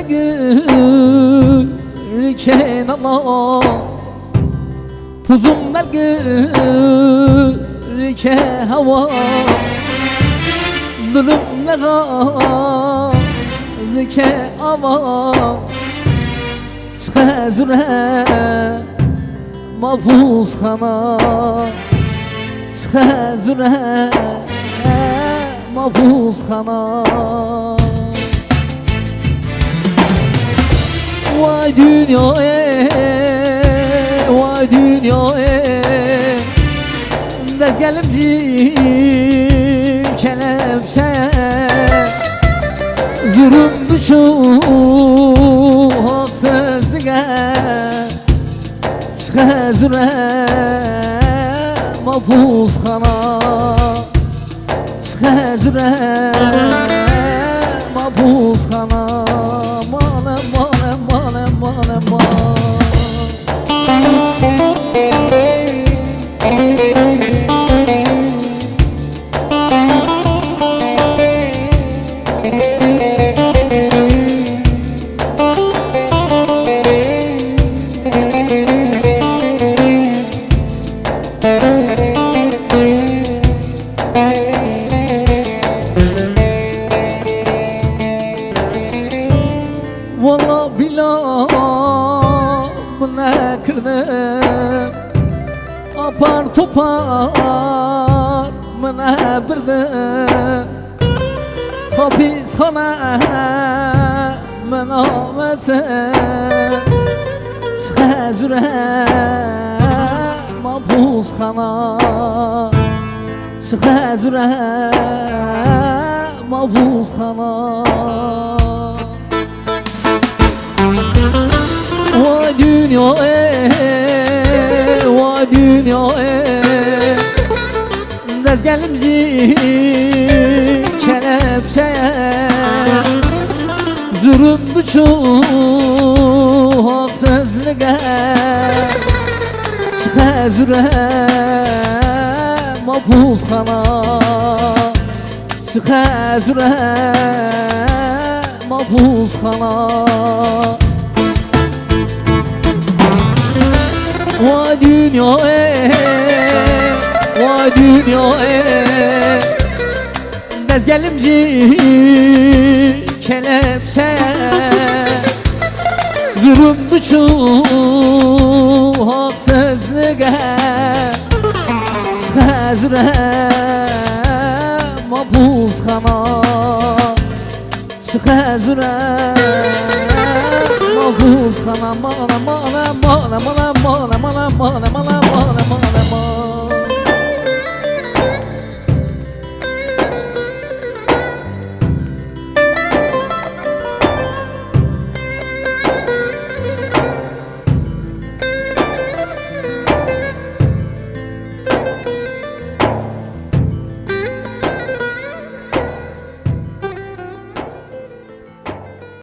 Gelme gül kenama Tuzum ver gül ke hava Dülüm ver ağzı ama Çıkazüre mafuz hana Çıkazüre mafuz hana. Vay dünya e, vay dünya e Dəz gəlimci kələmsə Zürüm düşür haqsızlıqə Çıxəzürə mapuzxana Çıxəzürə ne kırdım Apar topar mı ne birdim Hapishane münavete Çıxa zürəm mabuzxana Çıxa zürəm mabuzxana dünya e va dünya e. Dez gelim zi kelepse Zürüm duçu haksızlığa Çıka züre mapuz kana. Çıka züre mapuz kana. dünyaya e, Vay dünyaya Bez e. gelimci kelepse Zulüm düşü haksızlığa Çezre mabuz kana Çezre Mola, mola, mola, mola, mola, mola, mola, mola, mola, mola, mola,